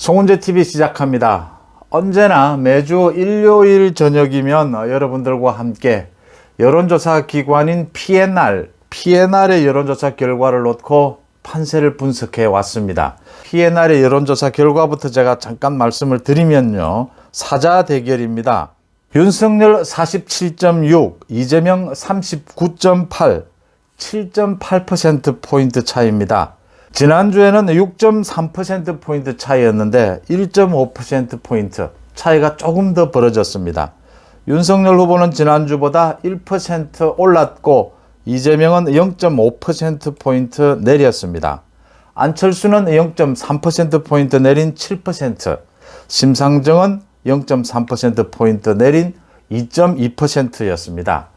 송은재 TV 시작합니다. 언제나 매주 일요일 저녁이면 여러분들과 함께 여론조사 기관인 PNR, PNR의 여론조사 결과를 놓고 판세를 분석해 왔습니다. PNR의 여론조사 결과부터 제가 잠깐 말씀을 드리면요. 사자 대결입니다. 윤석열 47.6, 이재명 39.8, 7.8%포인트 차이입니다. 지난주에는 6.3%포인트 차이였는데 1.5%포인트 차이가 조금 더 벌어졌습니다. 윤석열 후보는 지난주보다 1% 올랐고 이재명은 0.5%포인트 내렸습니다. 안철수는 0.3%포인트 내린 7%, 심상정은 0.3%포인트 내린 2.2%였습니다.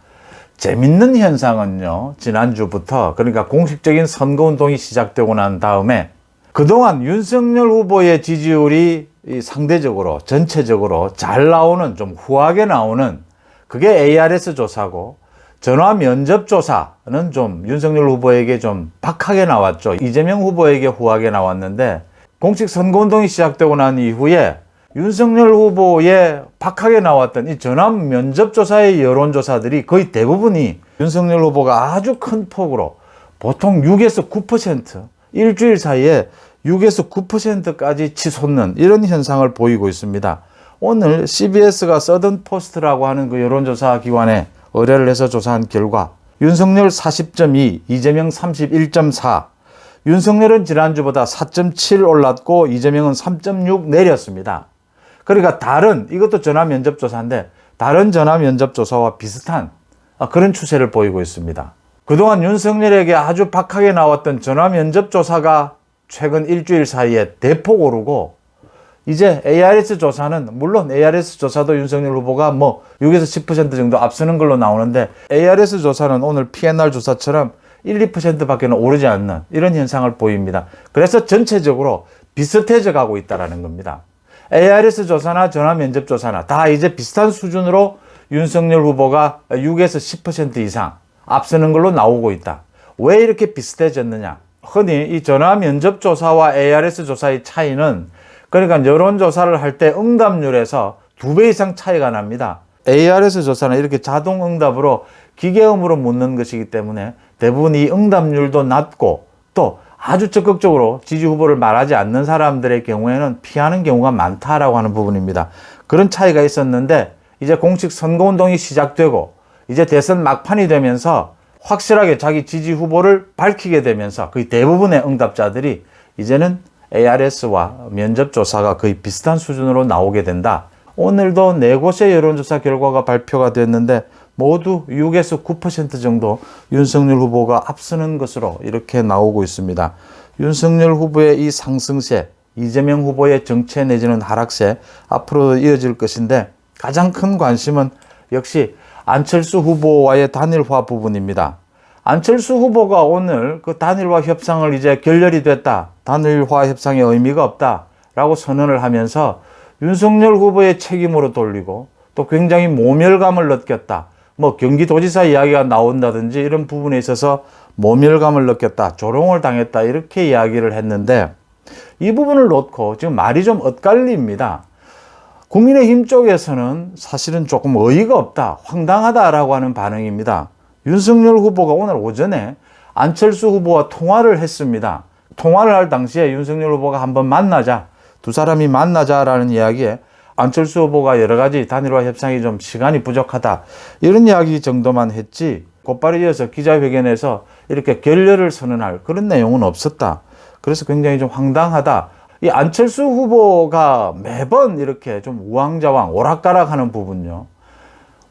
재밌는 현상은요, 지난주부터, 그러니까 공식적인 선거운동이 시작되고 난 다음에 그동안 윤석열 후보의 지지율이 이 상대적으로, 전체적으로 잘 나오는, 좀 후하게 나오는 그게 ARS 조사고, 전화 면접 조사는 좀 윤석열 후보에게 좀 박하게 나왔죠. 이재명 후보에게 후하게 나왔는데, 공식 선거운동이 시작되고 난 이후에 윤석열 후보의 박하게 나왔던 이 전환 면접조사의 여론조사들이 거의 대부분이 윤석열 후보가 아주 큰 폭으로 보통 6에서 9% 일주일 사이에 6에서 9%까지 치솟는 이런 현상을 보이고 있습니다. 오늘 CBS가 서든 포스트라고 하는 그 여론조사 기관에 의뢰를 해서 조사한 결과 윤석열 40.2, 이재명 31.4, 윤석열은 지난주보다 4.7 올랐고 이재명은 3.6 내렸습니다. 그러니까 다른 이것도 전화 면접 조사인데 다른 전화 면접 조사와 비슷한 아, 그런 추세를 보이고 있습니다. 그동안 윤석열에게 아주 박하게 나왔던 전화 면접 조사가 최근 일주일 사이에 대폭 오르고 이제 ARS 조사는 물론 ARS 조사도 윤석열 후보가 뭐 6에서 10% 정도 앞서는 걸로 나오는데 ARS 조사는 오늘 PNR 조사처럼 1, 2%밖에 오르지 않는 이런 현상을 보입니다. 그래서 전체적으로 비슷해져 가고 있다라는 겁니다. ARS 조사나 전화 면접 조사나 다 이제 비슷한 수준으로 윤석열 후보가 6에서 10% 이상 앞서는 걸로 나오고 있다. 왜 이렇게 비슷해졌느냐? 흔히 이 전화 면접 조사와 ARS 조사의 차이는 그러니까 여론 조사를 할 때 응답률에서 두 배 이상 차이가 납니다. ARS 조사는 이렇게 자동 응답으로 기계음으로 묻는 것이기 때문에 대부분 이 응답률도 낮고 또 아주 적극적으로 지지 후보를 말하지 않는 사람들의 경우에는 피하는 경우가 많다라고 하는 부분입니다. 그런 차이가 있었는데 이제 공식 선거운동이 시작되고 이제 대선 막판이 되면서 확실하게 자기 지지 후보를 밝히게 되면서 거의 대부분의 응답자들이 이제는 ARS와 면접조사가 거의 비슷한 수준으로 나오게 된다. 오늘도 네 곳의 여론조사 결과가 발표가 됐는데 모두 6에서 9% 정도 윤석열 후보가 앞서는 것으로 이렇게 나오고 있습니다. 윤석열 후보의 이 상승세, 이재명 후보의 정체 내지는 하락세 앞으로 이어질 것인데 가장 큰 관심은 역시 안철수 후보와의 단일화 부분입니다. 안철수 후보가 오늘 그 단일화 협상을 이제 결렬이 됐다. 단일화 협상의 의미가 없다. 라고 선언을 하면서 윤석열 후보의 책임으로 돌리고 또 굉장히 모멸감을 느꼈다. 뭐 경기도지사 이야기가 나온다든지 이런 부분에 있어서 모멸감을 느꼈다. 조롱을 당했다. 이렇게 이야기를 했는데 이 부분을 놓고 지금 말이 좀 엇갈립니다. 국민의힘 쪽에서는 사실은 조금 어이가 없다. 황당하다라고 하는 반응입니다. 윤석열 후보가 오늘 오전에 안철수 후보와 통화를 했습니다. 통화를 할 당시에 윤석열 후보가 한번 만나자, 두 사람이 만나자라는 이야기에 안철수 후보가 여러 가지 단일화 협상이 좀 시간이 부족하다. 이런 이야기 정도만 했지, 곧바로 이어서 기자회견에서 이렇게 결렬을 선언할 그런 내용은 없었다. 그래서 굉장히 좀 황당하다. 이 안철수 후보가 매번 이렇게 좀 우왕좌왕, 오락가락 하는 부분요.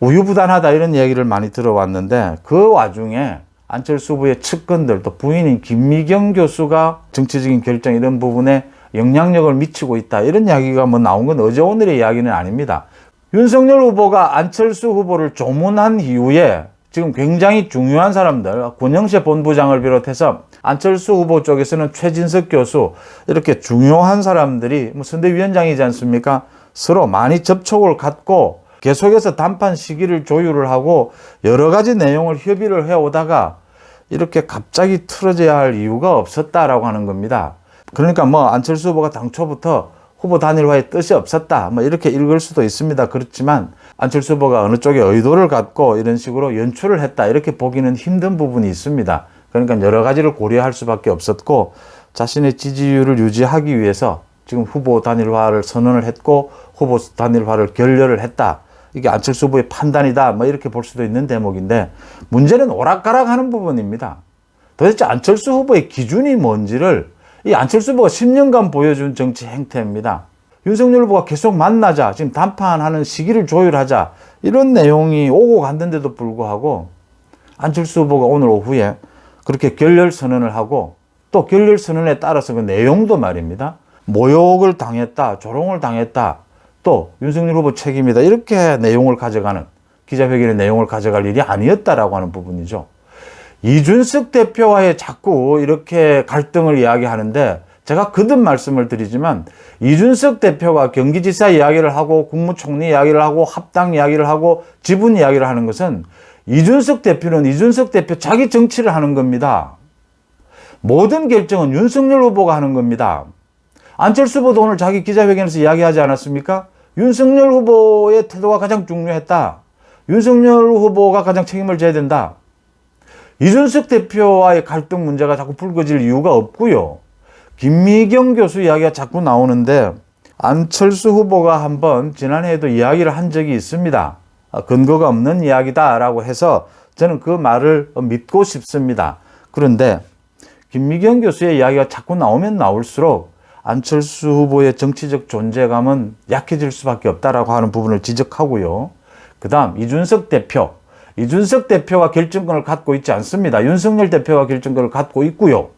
우유부단하다 이런 얘기를 많이 들어왔는데 그 와중에 안철수 후보의 측근들 또 부인인 김미경 교수가 정치적인 결정 이런 부분에 영향력을 미치고 있다 이런 이야기가 뭐 나온 건 어제 오늘의 이야기는 아닙니다. 윤석열 후보가 안철수 후보를 조문한 이후에 지금 굉장히 중요한 사람들 권영세 본부장을 비롯해서 안철수 후보 쪽에서는 최진석 교수 이렇게 중요한 사람들이 뭐 선대위원장이지 않습니까? 서로 많이 접촉을 갖고 계속해서 단판 시기를 조율을 하고 여러 가지 내용을 협의를 해오다가 이렇게 갑자기 틀어져야 할 이유가 없었다라고 하는 겁니다. 그러니까 뭐 안철수 후보가 당초부터 후보 단일화의 뜻이 없었다. 뭐 이렇게 읽을 수도 있습니다. 그렇지만 안철수 후보가 어느 쪽에 의도를 갖고 이런 식으로 연출을 했다. 이렇게 보기는 힘든 부분이 있습니다. 그러니까 여러 가지를 고려할 수밖에 없었고 자신의 지지율을 유지하기 위해서 지금 후보 단일화를 선언을 했고 후보 단일화를 결렬을 했다. 이게 안철수 후보의 판단이다. 뭐 이렇게 볼 수도 있는 대목인데 문제는 오락가락 하는 부분입니다. 도대체 안철수 후보의 기준이 뭔지를 이 안철수 후보가 10년간 보여준 정치 행태입니다. 윤석열 후보가 계속 만나자, 지금 담판하는 시기를 조율하자, 이런 내용이 오고 갔는데도 불구하고 안철수 후보가 오늘 오후에 그렇게 결렬 선언을 하고 또 결렬 선언에 따라서 그 내용도 말입니다. 모욕을 당했다, 조롱을 당했다, 또 윤석열 후보 책임이다. 이렇게 내용을 가져가는 기자회견의 내용을 가져갈 일이 아니었다라고 하는 부분이죠. 이준석 대표와의 자꾸 이렇게 갈등을 이야기하는데 제가 거듭 말씀을 드리지만 이준석 대표가 경기지사 이야기를 하고 국무총리 이야기를 하고 합당 이야기를 하고 지분 이야기를 하는 것은 이준석 대표는 이준석 대표 자기 정치를 하는 겁니다. 모든 결정은 윤석열 후보가 하는 겁니다. 안철수 후보도 오늘 자기 기자회견에서 이야기하지 않았습니까? 윤석열 후보의 태도가 가장 중요했다. 윤석열 후보가 가장 책임을 져야 된다. 이준석 대표와의 갈등 문제가 자꾸 불거질 이유가 없고요. 김미경 교수 이야기가 자꾸 나오는데 안철수 후보가 한번 지난해에도 이야기를 한 적이 있습니다. 아, 근거가 없는 이야기다라고 해서 저는 그 말을 믿고 싶습니다. 그런데 김미경 교수의 이야기가 자꾸 나오면 나올수록 안철수 후보의 정치적 존재감은 약해질 수밖에 없다라고 하는 부분을 지적하고요. 그 다음 이준석 대표. 이준석 대표가 결정권을 갖고 있지 않습니다. 윤석열 대표가 결정권을 갖고 있고요.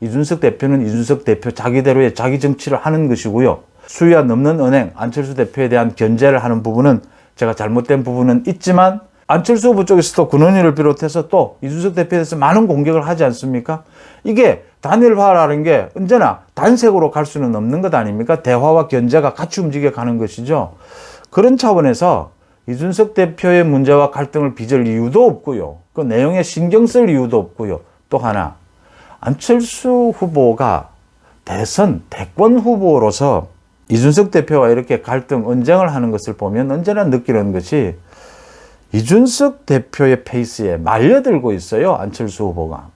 이준석 대표는 이준석 대표 자기대로의 자기 정치를 하는 것이고요. 수위가 넘는 은행, 안철수 대표에 대한 견제를 하는 부분은 제가 잘못된 부분은 있지만 안철수 후보 쪽에서도 군원의를 비롯해서 또 이준석 대표에 대해서 많은 공격을 하지 않습니까? 이게 단일화라는 게 언제나 단색으로 갈 수는 없는 것 아닙니까? 대화와 견제가 같이 움직여 가는 것이죠. 그런 차원에서 이준석 대표의 문제와 갈등을 빚을 이유도 없고요. 그 내용에 신경 쓸 이유도 없고요. 또 하나, 안철수 후보가 대선 대권 후보로서 이준석 대표와 이렇게 갈등, 언쟁을 하는 것을 보면 언제나 느끼는 것이 이준석 대표의 페이스에 말려들고 있어요. 안철수 후보가.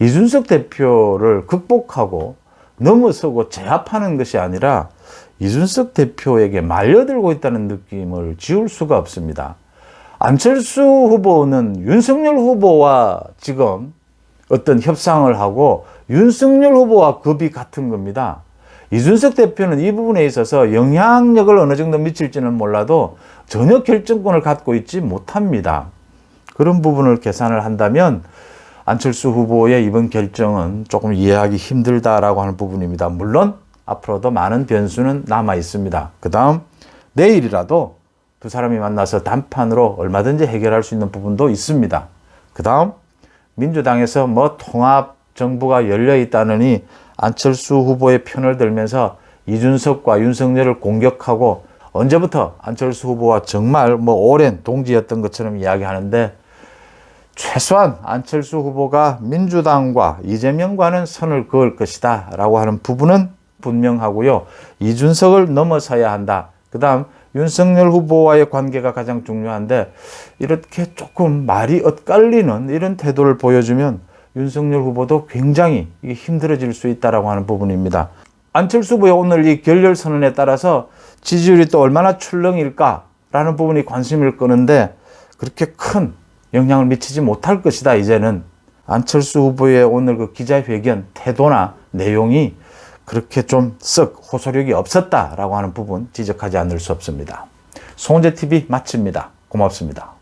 이준석 대표를 극복하고 넘어서고 제압하는 것이 아니라 이준석 대표에게 말려들고 있다는 느낌을 지울 수가 없습니다. 안철수 후보는 윤석열 후보와 지금 어떤 협상을 하고 윤석열 후보와 급이 같은 겁니다. 이준석 대표는 이 부분에 있어서 영향력을 어느 정도 미칠지는 몰라도 전혀 결정권을 갖고 있지 못합니다. 그런 부분을 계산을 한다면 안철수 후보의 이번 결정은 조금 이해하기 힘들다라고 하는 부분입니다. 물론 앞으로도 많은 변수는 남아 있습니다. 그 다음 내일이라도 두 사람이 만나서 단판으로 얼마든지 해결할 수 있는 부분도 있습니다. 그 다음 민주당에서 뭐 통합 정부가 열려 있다느니 안철수 후보의 편을 들면서 이준석과 윤석열을 공격하고 언제부터 안철수 후보와 정말 뭐 오랜 동지였던 것처럼 이야기하는데 최소한 안철수 후보가 민주당과 이재명과는 선을 그을 것이다 라고 하는 부분은 분명하고요. 이준석을 넘어서야 한다. 그 다음 윤석열 후보와의 관계가 가장 중요한데 이렇게 조금 말이 엇갈리는 이런 태도를 보여주면 윤석열 후보도 굉장히 힘들어질 수 있다라고 하는 부분입니다. 안철수 후보의 오늘 이 결렬 선언에 따라서 지지율이 또 얼마나 출렁일까라는 부분이 관심을 끄는데 그렇게 큰 영향을 미치지 못할 것이다. 이제는 안철수 후보의 오늘 그 기자회견 태도나 내용이 그렇게 좀 썩 호소력이 없었다라고 하는 부분 지적하지 않을 수 없습니다. 송재 TV 마칩니다. 고맙습니다.